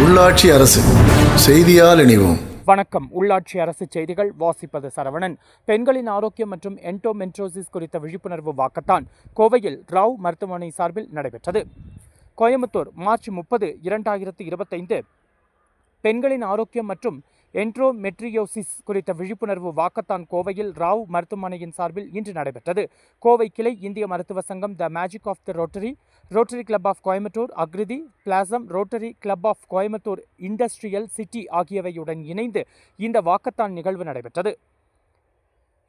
உள்ளாட்சி அரசு செய்தியால் இணைவோம். வணக்கம். உள்ளாட்சி அரசு செய்திகள் வாசிப்பது சரவணன். பெண்களின் ஆரோக்கியம் மற்றும் என்டோமென்ட்ரோசிஸ் குறித்த விழிப்புணர்வு வாக்கத்தான் கோவையில் ராவ் மருத்துவமனை சார்பில் நடைபெற்றது. கோயம்புத்தூர் மார்ச் முப்பது இரண்டாயிரத்து இருபத்தைந்து. பெண்களின் ஆரோக்கியம் மற்றும் என்ட்ரோமெட்ரியோசிஸ் குறித்த விழிப்புணர்வு வாக்கத்தான் கோவையில் ராவ் மருத்துவமனையின் சார்பில் இன்று நடைபெற்றது. கோவை கிளை இந்திய மருத்துவ சங்கம் the magic of the rotary rotary club of Coimbatore Akriti blossom rotary club of Coimbatore industrial city ஆகியவையுடன் இணைந்து இந்த வாக்கத்தான் நிகழ்வு நடைபெற்றது.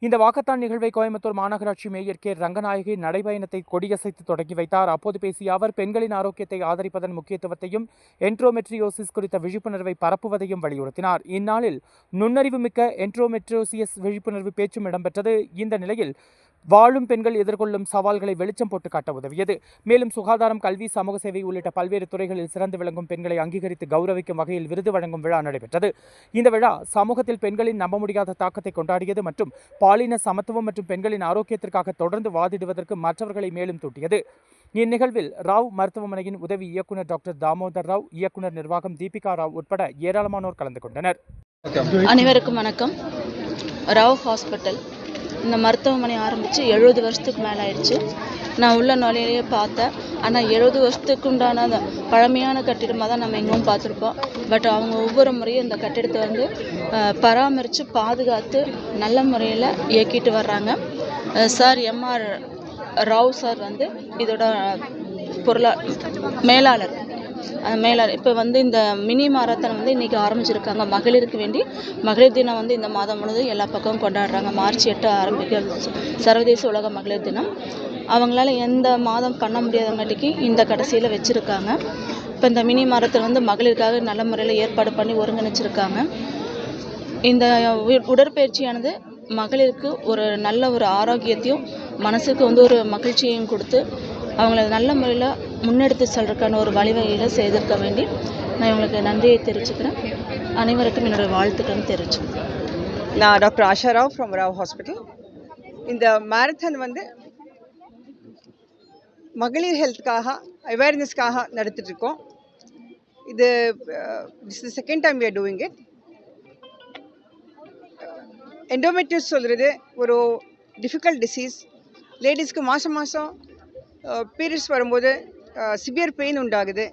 இந்த வாக்கத்தான் நிகழ்வை கோயம்புத்தூர் மாநகராட்சி மேயர் கே. ரங்கநாயகி நடைபயணத்தை கொடியசைத்து தொடங்கி வைத்தார். அப்போது பேசிய அவர் பெண்களின் ஆரோக்கியத்தை ஆதரிப்பதன் முக்கியத்துவத்தையும் என்ட்ரோமெட்ரியோசிஸ் குறித்த விழிப்புணர்வை பரப்புவதையும் வலியுறுத்தினார். இந்நாளில் நுண்ணறிவு மிக்க என்ட்ரோமெட்ரியோசியஸ் விழிப்புணர்வு பேச்சும் இடம்பெற்றது. இந்த நிலையில் வாழும் பெண்கள் எதிர்கொள்ளும் சவால்களை வெளிச்சம் போட்டு காட்ட உதவியது. மேலும் சுகாதாரம் கல்வி சமூக சேவை உள்ளிட்ட பல்வேறு துறைகளில் சிறந்து விளங்கும் பெண்களை அங்கீகரித்து கௌரவிக்கும் வகையில் விருது வழங்கும் விழா நடைபெற்றது. இந்த விழா சமூகத்தில் பெண்களின் நம்ப முடியாத தாக்கத்தை கொண்டாடியது மற்றும் பாலின சமத்துவம் மற்றும் பெண்களின் ஆரோக்கியத்திற்காக தொடர்ந்து வாதிடுவதற்கு மற்றவர்களை மேலும் தூட்டியது இந்நிகழ்வில் ராவ் மருத்துவமனையின் உதவி இயக்குநர் டாக்டர் தாமோதர் ராவ் இயக்குநர் நிர்வாகம் தீபிகா ராவ் உட்பட ஏராளமானோர் கலந்து கொண்டனர். அனைவருக்கும் வணக்கம். ராவ் ஹாஸ்பிட்டல் இந்த மருத்துவமனை ஆரம்பித்து எழுபது வருஷத்துக்கு மேலே ஆயிடுச்சு நான் உள்ள நுழையிலேயே பார்த்தேன். ஆனால் எழுபது வருஷத்துக்கு உண்டான அந்த பழமையான கட்டிடமாக தான் நம்ம எங்கும் பார்த்துருப்போம். பட் அவங்க ஒவ்வொரு முறையும் இந்த கட்டிடத்தை வந்து பராமரித்து பாதுகாத்து நல்ல முறையில் இயக்கிட்டு வர்றாங்க. சார் எம்ஆர் ராவ் சார் வந்து இதோட பொருளா மேலாளர். மேலே இப்போ வந்து இந்த மினி மாரத்தான் வந்து இன்றைக்கி ஆரம்பிச்சிருக்காங்க. மகளிருக்கு வேண்டி மகளிர் தினம் வந்து இந்த மாதம் முழுவதும் எல்லா பக்கமும் கொண்டாடுறாங்க. மார்ச் எட்டு ஆரம்பிக்கிறது சர்வதேச உலக மகளிர் தினம். அவங்களால எந்த மாதம் பண்ண முடியாதங்காட்டிக்கு இந்த கடைசியில் வச்சுருக்காங்க. இப்போ இந்த மினி மாரத்தான் வந்து மகளிருக்காக நல்ல முறையில் ஏற்பாடு பண்ணி ஒருங்கிணைச்சிருக்காங்க. இந்த உ- உடற்பயிற்சியானது மகளிருக்கு ஒரு நல்ல ஒரு ஆரோக்கியத்தையும் மனசுக்கு வந்து ஒரு மகிழ்ச்சியையும் கொடுத்து அவங்கள நல்ல முறையில் முன்னெடுத்து செல்றதுக்கான ஒரு வழிவகைகளை செய்திருக்க வேண்டி நான் இவங்களுக்கு நன்றியை தெரிவிச்சுக்கிறேன். அனைவருக்கும் என்னுடைய வாழ்த்துக்களும் தெரிவிச்சுக்கிறேன். நான் doctor Asha Rao from Rao hospital இந்த மேரத்தான் வந்து மகளிர் ஹெல்த்துக்காக அவேர்னஸ்க்காக நடத்திட்டுருக்கோம். இது this the second time we are doing it endometriosis சொல்கிறது ஒரு டிஃபிகல்ட் டிசீஸ் லேடிஸ்க்கு மாதம் மாதம் பீரியட்ஸ் வரும்போது சிவியர் பெயின் உண்டாகுது.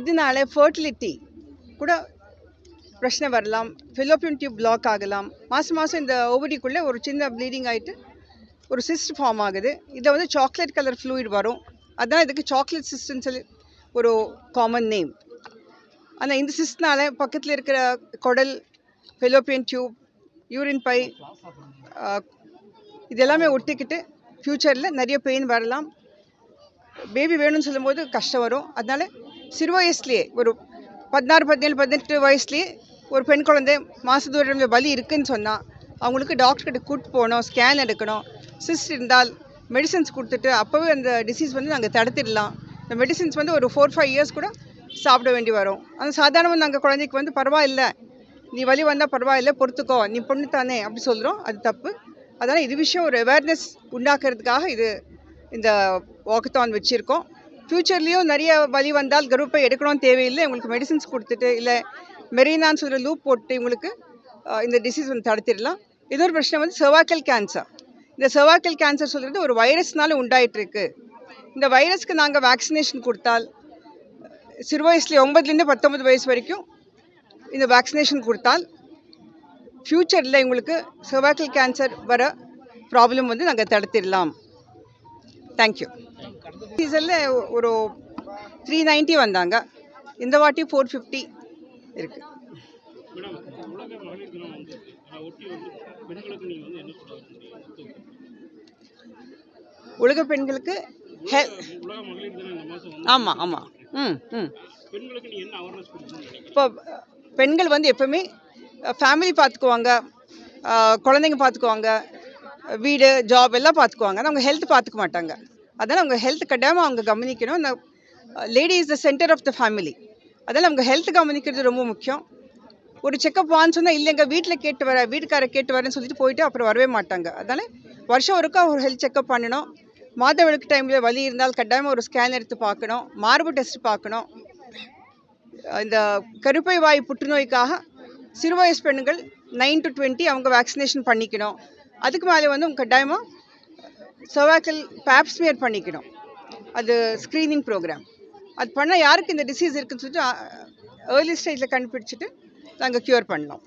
இதனால ஃபர்டிலிட்டி கூட பிரச்சனை வரலாம். ஃபெலோப்பியன் டியூப் பிளாக் ஆகலாம். மாதம் மாதம் இந்த ஓவடிக்குள்ளே ஒரு சின்ன ப்ளீடிங் ஆகிட்டு ஒரு சிஸ்ட் ஃபார்ம் ஆகுது. இதை வந்து சாக்லேட் கலர் ஃப்ளூயிட் வரும். அதுதான் இதுக்கு சாக்லேட் சிஸ்ட்னு சொல்லி ஒரு காமன் நேம் ஆனால் இந்த சிஸ்ட்னால் பக்கத்தில் இருக்கிற குடல் ஃபெலோப்பியன் டியூப் யூரின் பை இது எல்லாமே ஒட்டிக்கிட்டு ஃப்யூச்சரில் நிறைய பெயின் வரலாம். பேபி வேணும்னு சொல்லும்போது கஷ்டம் வரும். அதனால் சிறு வயசுலேயே ஒரு பதினாறு பதினேழு பதினெட்டு வயசுலேயே ஒரு பெண் குழந்தை மாதத்தோட வலி இருக்குதுன்னு சொன்னால் அவங்களுக்கு டாக்டர்கிட்ட கூட்டு போகணும் ஸ்கேன் எடுக்கணும். சிஸ்ட் இருந்தால் மெடிசன்ஸ் கொடுத்துட்டு அப்போவே அந்த டிசீஸ் வந்து நாங்கள் தடுத்துடலாம். இந்த மெடிசன்ஸ் வந்து ஒரு ஃபோர் ஃபைவ் இயர்ஸ் கூட சாப்பிட வேண்டி வரும். ஆனால் சாதாரணமாக நாங்கள் குழந்தைக்கு வந்து பரவாயில்ல. நீ வலி வந்தால் பரவாயில்ல பொறுத்துக்கோ நீ பொண்ணு தானே அப்படி சொல்கிறோம் அது தப்பு. அதனால் இது விஷயம் ஒரு அவேர்னஸ் உண்டாக்குறதுக்காக இது இந்த வாக்கத்தான் வச்சுருக்கோம். ஃப்யூச்சர்லேயும் நிறைய வலி வந்தால் கருப்பை எடுக்கணும்னு தேவையில்லை. உங்களுக்கு மெடிசின்ஸ் கொடுத்துட்டு இல்லை மெரினான்னு சொல்கிற லூப் போட்டு உங்களுக்கு இந்த டிசீஸ் வந்து தடுத்திடலாம். இன்னொரு பிரச்சனை வந்து செர்வாக்கல் கேன்சர் இந்த செர்வாக்கல் கேன்சர் சொல்கிறது ஒரு வைரஸ்னால உண்டாயிட்டிருக்கு. இந்த வைரஸ்க்கு நாங்கள் வேக்சினேஷன் கொடுத்தால் சிறு வயசுல ஒம்பதுலேருந்து பத்தொம்பது வயசு வரைக்கும் இந்த வேக்சினேஷன் கொடுத்தால் ஃப்யூச்சரில் உங்களுக்கு செர்வாக்கல் கேன்சர் வர ப்ராப்ளம் வந்து நாங்கள் தடுத்திடலாம். தேங்க்யூ சீசனில் ஒரு த்ரீ நைன்ட்டி வந்தாங்க. இந்த வாட்டி ஃபோர் ஃபிஃப்டி இருக்குது உலக பெண்களுக்கு ஆமாம் ஆமாம் ம் ம். இப்போ பெண்கள் வந்து எப்பவுமே ஃபேமிலி பார்த்துக்குவாங்க குழந்தைங்க பார்த்துக்குவாங்க வீடு ஜாப் எல்லாம் பார்த்துக்குவாங்க ஆனால் அவங்க ஹெல்த் பார்த்துக்க மாட்டாங்க. அதனால் அவங்க ஹெல்த் கட்டாயமாக அவங்க கவனிக்கணும். அந்த lady is the centre of the family அதனால் அவங்க ஹெல்த் கவனிக்கிறது ரொம்ப முக்கியம். ஒரு செக்கப் வான்னு சொன்னால் இல்லைங்க வீட்டில் கேட்டு வர வீட்டுக்கார கேட்டு வரேன்னு சொல்லிட்டு போயிட்டு அப்புறம் வரவே மாட்டாங்க. அதனால் வருஷம் ஒருக்கா ஒரு ஹெல்த் செக்கப் பண்ணணும். மாதவிளக்கு டைமில் வலி இருந்தால் கட்டாயமாக ஒரு ஸ்கேன் எடுத்து பார்க்கணும் மார்பு டெஸ்ட் பார்க்கணும் இந்த கருப்பை வாய் புற்றுநோய்க்காக சிறு வயசு நைன் டு டுவெண்ட்டி அவங்க வேக்சினேஷன் பண்ணிக்கணும். அதுக்கு மேலே வந்து கட்டாயமாக சொவாக்கல் பேப்ஸ்மியர் பண்ணிக்கணும். அது ஸ்க்ரீனிங் ப்ரோக்ராம் அது பண்ணால் யாருக்கு இந்த டிசீஸ் இருக்குதுன்னு சொல்லிட்டு ஏர்லி ஸ்டேஜில் கண்டுபிடிச்சிட்டு நாங்கள் க்யூர் பண்ணோம்